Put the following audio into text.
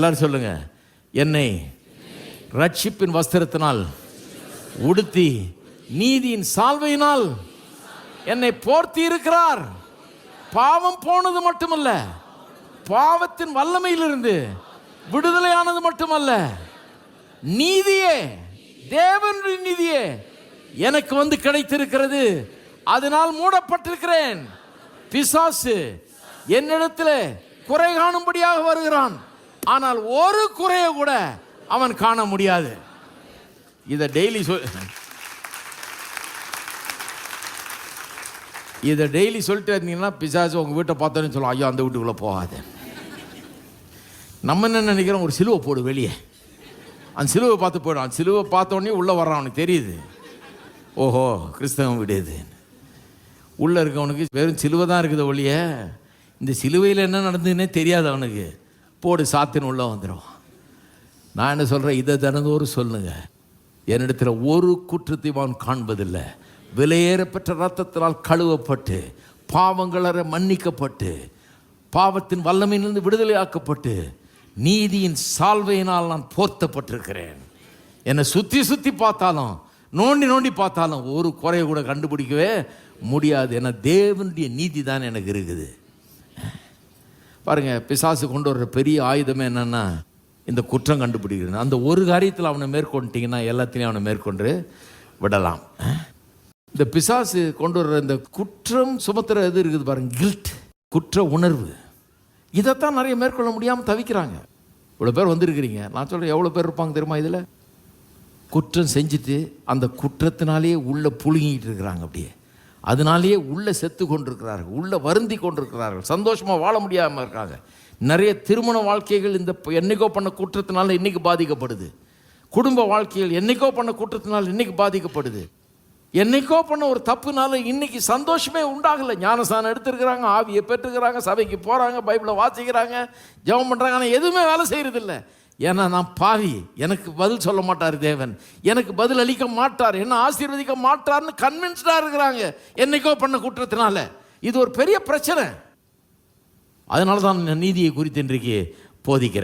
எல்லாரும் சொல்லுங்க. என்னை ரட்சிப்பின் வஸ்திரத்தினால் உடுத்தி நீதியின் சால்வையினால் என்னை போர்த்தி இருக்கிறார். பாவம் போனது மட்டுமல்ல பாவத்தின் வல்லமையிலிருந்து விடுதலையானது மட்டுமல்ல நீதியே தேவனுடைய நீதியே எனக்கு வந்து கிடைத்திருக்கிறது. அதனால் மூடப்பட்டிருக்கிறேன். பிசாசு என்னிடத்தில் குறை காணும்படியாக வருகிறான். ஆனால் ஒரு குறைய கூட அவன் காண முடியாது. இதை டெய்லி சொல் இதை டெய்லி சொல்லிட்டு இருந்தீங்கன்னா பிசாசு உங்கள் வீட்டை பார்த்தோன்னு சொல்லுவோம் ஐயோ அந்த வீட்டுக்குள்ளே போகாத. நம்ம என்ன நினைக்கிறோம்? ஒரு சிலுவை போடு வெளியே. அந்த சிலுவை பார்த்து போயிடும் அந்த சிலுவை பார்த்தோன்னே உள்ளே வர்றான் அவனுக்கு தெரியுது. ஓஹோ கிறிஸ்தவம் விடுது உள்ளே இருக்கவனுக்கு வெறும் சிலுவை தான் இருக்குது ஒழிய இந்த சிலுவையில் என்ன நடந்ததுன்னே தெரியாது அவனுக்கு. போடு சாத்தின்னு உள்ளே வந்துடும் நான் என்ன சொல்கிறேன் இதை தினந்தோறும் சொல்லுங்க. என்னிடத்தில் ஒரு குற்றத்தையும் காண்பதில்லை. விலையேறப்பெற்ற ரத்தத்தினால் கழுவப்பட்டு பாவங்களற மன்னிக்கப்பட்டு பாவத்தின் வல்லமையிலிருந்து விடுதலையாக்கப்பட்டு நீதியின் சால்வையினால் நான் போர்த்தப்பட்டிருக்கிறேன். என்னை சுற்றி சுற்றி பார்த்தாலும் நோண்டி நோண்டி பார்த்தாலும் ஒரு குறைய கூட கண்டுபிடிக்கவே முடியாது. ஏன்னா தேவனுடைய நீதி தான் எனக்கு இருக்குது. பாருங்கள் பிசாசு கொண்டு வர்ற பெரிய ஆயுதமே என்னென்னா இந்த குற்றம் கண்டுபிடிக்கிறது. அந்த ஒரு காரியத்தில் அவனை மேற்கொண்டுட்டீங்கன்னா எல்லாத்தையும் அவனை மேற்கொண்டு விடலாம். இந்த பிசாசு கொண்டு வர்ற இந்த குற்றம் சுமத்துற இது இருக்குது பாருங்க கில்ட் குற்ற உணர்வு. இதைத்தான் நிறைய மேற்கொள்ள முடியாமல் தவிக்கிறாங்க. இவ்வளோ பேர் வந்திருக்கிறீங்க. நான் சொல்கிறேன் எவ்வளோ பேர் இருப்பாங்க தெரியுமா இதில்? குற்றம் செஞ்சுட்டு அந்த குற்றத்தினாலேயே உள்ளே புழுங்கிட்டு இருக்கிறாங்க அப்படியே. அதனாலேயே உள்ளே செத்து கொண்டிருக்கிறார்கள் உள்ளே வருந்தி கொண்டிருக்கிறார்கள் சந்தோஷமாக வாழ முடியாமல் இருக்காங்க. நிறைய திருமண வாழ்க்கைகள் இந்த என்றைக்கோ என்னைக்கோ பண்ண குற்றத்தினால இன்றைக்கி பாதிக்கப்படுது. குடும்ப வாழ்க்கைகள் என்னைக்கோ பண்ண குற்றத்தினால் இன்றைக்கி பாதிக்கப்படுது. என்னைக்கோ பண்ண ஒரு தப்புனால இன்னைக்கு சந்தோஷமே உண்டாகலை. ஞானஸ்தானம் எடுத்துருக்கிறாங்க ஆவியை பெற்றுக்கிறாங்க சபைக்கு போகிறாங்க பைபிளை வாசிக்கிறாங்க ஜெபம் பண்ணுறாங்க ஆனால் எதுவுமே வேலை செய்கிறதில்ல ஏன்னா நான் பாவி. எனக்கு பதில் சொல்ல மாட்டார் தேவன். எனக்கு பதில் அளிக்க மாட்டார். என்ன ஆசீர்வதிக்க மாட்டார்னு கன்வின்ஸ்டாக இருக்கிறாங்க. என்னைக்கோ பண்ண குற்றத்தினால. இது ஒரு பெரிய பிரச்சனை. அதனால தான் நீதியை குறித்து இன்றைக்கு போதிக்கிறேன்.